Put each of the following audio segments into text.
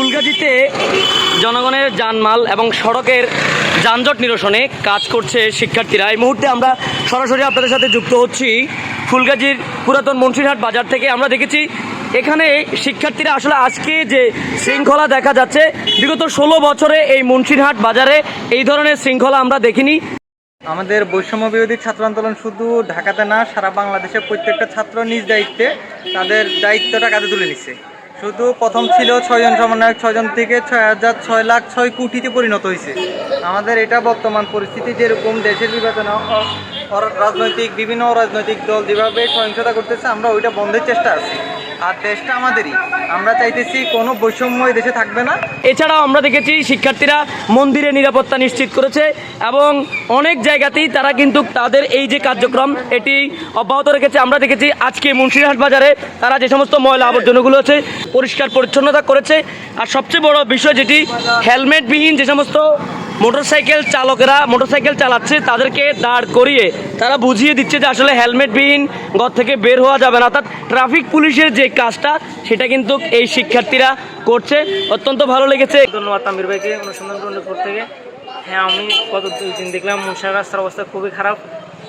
ফুলগাজীতে জনগণের যানমাল এবং সড়কের যানজট নিরসনে কাজ করছে শিক্ষার্থীরা। এই মুহূর্তে আমরা সরাসরি আপনাদের সাথে যুক্ত হচ্ছি ফুলগাজীর পুরাতন মুন্সিরহাট বাজার থেকে। আমরা দেখেছি এখানে শিক্ষার্থীরা আসলে আজকে যে শৃঙ্খলা দেখা যাচ্ছে, বিগত ষোলো বছরে এই মুন্সিরহাট বাজারে এই ধরনের শৃঙ্খলা আমরা দেখিনি। আমাদের বৈষম্য বিরোধী ছাত্র আন্দোলন শুধু ঢাকাতে না, সারা বাংলাদেশের প্রত্যেকটা ছাত্র নিজ দায়িত্বে তাদের দায়িত্বটা কাঁধে তুলে নিচ্ছে। শুধু প্রথম ছিল ছয়জন সমন্বয়ক, ছয়জন থেকে ছয় হাজার ছয় লাখ ছয় কোটিতে পরিণত হয়েছে। আমাদের এটা বর্তমান পরিস্থিতি, যেরকম দেশের বিবেচনা রাজনৈতিক, বিভিন্ন রাজনৈতিক দল যেভাবে সহিংসতা করতেছে, আমরা ওইটা বন্ধের চেষ্টা আছি। আর দেশটা আমাদেরই। আমরা চাইতেছি কোনো বৈষম্য দেশে থাকবে না। এছাড়াও আমরা দেখেছি শিক্ষার্থীরা মন্দিরে নিরাপত্তা নিশ্চিত করেছে এবং অনেক জায়গাতেই তারা কিন্তু তাদের এই যে কার্যক্রম, এটি অব্যাহত রেখেছে। আমরা দেখেছি আজকে মুন্সিরহাট বাজারে তারা যে সমস্ত ময়লা আবর্জনাগুলো আছে, পরিষ্কার পরিচ্ছন্নতা করেছে। আর সবচেয়ে বড় বিষয় যেটি, হেলমেটবিহীন যে সমস্ত মোটরসাইকেল চালকেরা মোটরসাইকেল চালাচ্ছে, তাদেরকে দাঁড় করিয়ে তারা বুঝিয়ে দিচ্ছে যে আসলে হেলমেটবিহীন ঘর থেকে বের হওয়া যাবে না। অর্থাৎ ট্রাফিক পুলিশের যে কাজটা, সেটা কিন্তু এই শিক্ষার্থীরা করছে। অত্যন্ত ভালো লেগেছে। ধন্যবাদ তামির ভাইকে অনুসন্ধান টোয়েন্টি থেকে। হ্যাঁ আমি কত দিন দেখলাম মুন্সিয়ার রাস্তার অবস্থা খুবই খারাপ।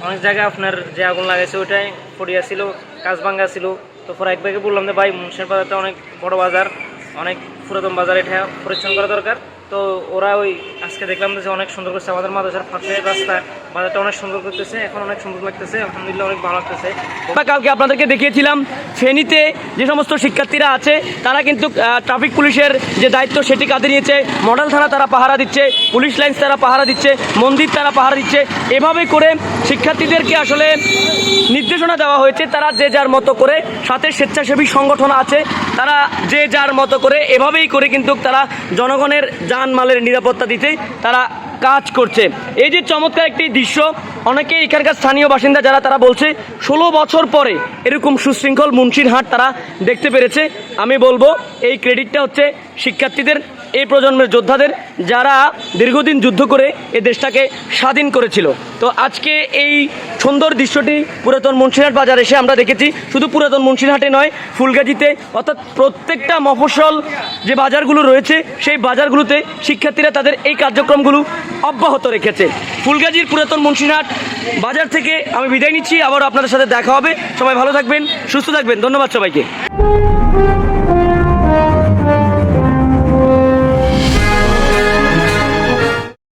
অনেক জায়গায় আপনার যে আগুন লাগাইছে, ওইটাই পড়িয়া ছিল, কাজ ভাঙ্গা ছিল। তো পরে এক ভাইকে বললাম যে, ভাই মুন্সিয়ার বাজারটা অনেক বড় বাজার, অনেক পুরাতন বাজার, এটা পরিচ্ছন্ন করা দরকার। তো ওরা ওই আজকে দেখলাম যে অনেক সুন্দর করছে। আমাদের মাদ্রাসার পাশে রাস্তা বাজারটা অনেক সুন্দর করতেছে, এখন অনেক সুন্দর লাগতেছে, আলহামদুলিল্লাহ অনেক ভালো লাগতেছে। কালকে আপনাদেরকে দেখিয়েছিলাম, ফেনীতে যে সমস্ত শিক্ষার্থীরা আছে, তারা কিন্তু ট্রাফিক পুলিশের যে দায়িত্ব সেটি কাঁধে নিয়েছে। মডেল থানা তারা পাহারা দিচ্ছে, পুলিশ লাইন্স তারা পাহারা দিচ্ছে, মন্দির তারা পাহারা দিচ্ছে। এভাবে করে শিক্ষার্থীদেরকে আসলে নির্দেশনা দেওয়া হয়েছে, তারা যে যার মতো করে সাথে স্বেচ্ছাসেবী সংগঠন আছে, তারা যে যার মতো করে, এভাবেই করে কিন্তু তারা জনগণের যানমালের নিরাপত্তা দিতে তারা কাজ করছে। এই যে চমৎকার একটি দৃশ্য অনেকে এখানকার স্থানীয় বাসিন্দা যারা, তারা বলছে, ষোলো বছর পরে এরকম সুশৃঙ্খল মুন্সির হাট তারা দেখতে পেরেছে। আমি বলব, এই ক্রেডিটটা হচ্ছে শিক্ষার্থীদের এই প্রজন্মের যোদ্ধাদের যারা দীর্ঘদিন যুদ্ধ করে এ দেশটাকে স্বাধীন করেছিল। তো আজকে এই সুন্দর দৃশ্যটি পুরাতন মুন্সিরহাট বাজার এসে আমরা দেখেছি। শুধু পুরাতন মুন্সিরহাটে নয়, ফুলগাজিতে অর্থাৎ প্রত্যেকটা মফস্বল যে বাজারগুলো রয়েছে, সেই বাজারগুলোতে শিক্ষার্থীরা তাদের এই কার্যক্রমগুলো অব্যাহত রেখেছে। ফুলগাজির পুরাতন মুন্সিরহাট বাজার থেকে আমি বিদায় নিচ্ছি। আবার আপনাদের সাথে দেখা হবে। সবাই ভালো থাকবেন, সুস্থ থাকবেন। ধন্যবাদ সবাইকে।